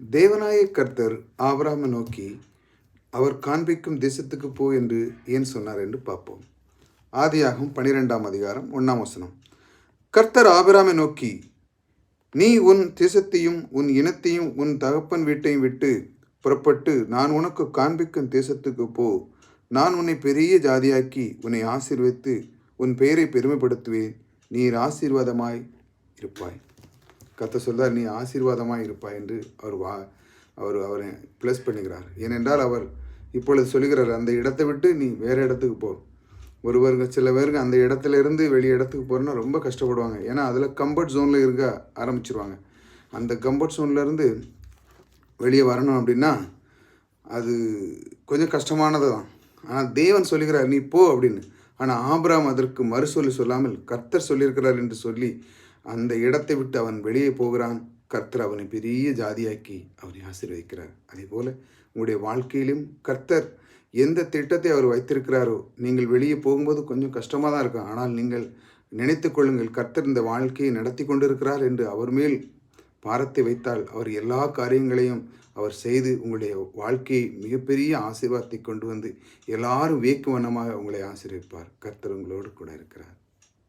தேவனாய கர்த்தர் ஆபராமை நோக்கி அவர் காண்பிக்கும் தேசத்துக்கு போ என்று ஏன் சொன்னார்? என்று பார்ப்போம். ஆதியாகும் பனிரெண்டாம் அதிகாரம் ஒன்றாம் வசனம். கர்த்தர் ஆபராமை நோக்கி நீ உன் தேசத்தையும் உன் இனத்தையும் உன் தகப்பன் வீட்டையும் விட்டு புறப்பட்டு நான் உனக்கு காண்பிக்கும் தேசத்துக்கு போ. நான் உன்னை பெரிய ஜாதியாக்கி உன்னை ஆசீர்வித்து உன் பெயரை பெருமைப்படுத்துவேன். நீர் ஆசீர்வாதமாய் இருப்பாய். கத்த சொல்றார் நீ ஆசீர்வாதமாக இருப்பாய் என்று அவர் வா அவர் அவரை ப்ளஸ் பண்ணுகிறார். ஏனென்றால் அவர் இப்பொழுது சொல்கிறார் அந்த இடத்தை விட்டு நீ வேறு இடத்துக்கு போ. ஒருவருங்க சில பேருக்கு அந்த இடத்துல இருந்து வெளி இடத்துக்கு போகிறேன்னா ரொம்ப கஷ்டப்படுவாங்க. ஏன்னா அதில் கம்ஃபர்ட் ஜோனில் இருக்க ஆரம்பிச்சிருவாங்க. அந்த கம்ஃபர்ட் ஜோன்லேருந்து வெளியே வரணும் அப்படின்னா அது கொஞ்சம் கஷ்டமானது தான். ஆனால் தேவன் சொல்லுகிறார் நீ போ அப்படின்னு. ஆனால் ஆபராம் அதற்கு மறுசொல்லி சொல்லாமல் கர்த்தர் சொல்லியிருக்கிறார் என்று சொல்லி அந்த இடத்தை விட்டு அவன் வெளியே போகிறான். கர்த்தர் அவனை பெரிய ஜாதியாக்கி அவனை ஆசீர்வதிக்கிறார். அதே போல் உங்களுடைய வாழ்க்கையிலும் கர்த்தர் எந்த திட்டத்தை அவர் வைத்திருக்கிறாரோ நீங்கள் வெளியே போகும்போது கொஞ்சம் கஷ்டமாக தான் இருக்கும். ஆனால் நீங்கள் நினைத்து கொள்ளுங்கள் கர்த்தர் இந்த வாழ்க்கையை நடத்தி கொண்டிருக்கிறார் என்று அவர் மேல் பாரத்தை வைத்தால் அவர் எல்லா காரியங்களையும் அவர் செய்து உங்களுடைய வாழ்க்கையை மிகப்பெரிய ஆசீர்வாதத்தை கொண்டு வந்து எல்லாரும் வியக்கும் வண்ணமாக உங்களை ஆசீர்விப்பார். கர்த்தர் உங்களோடு கூட இருக்கிறார்.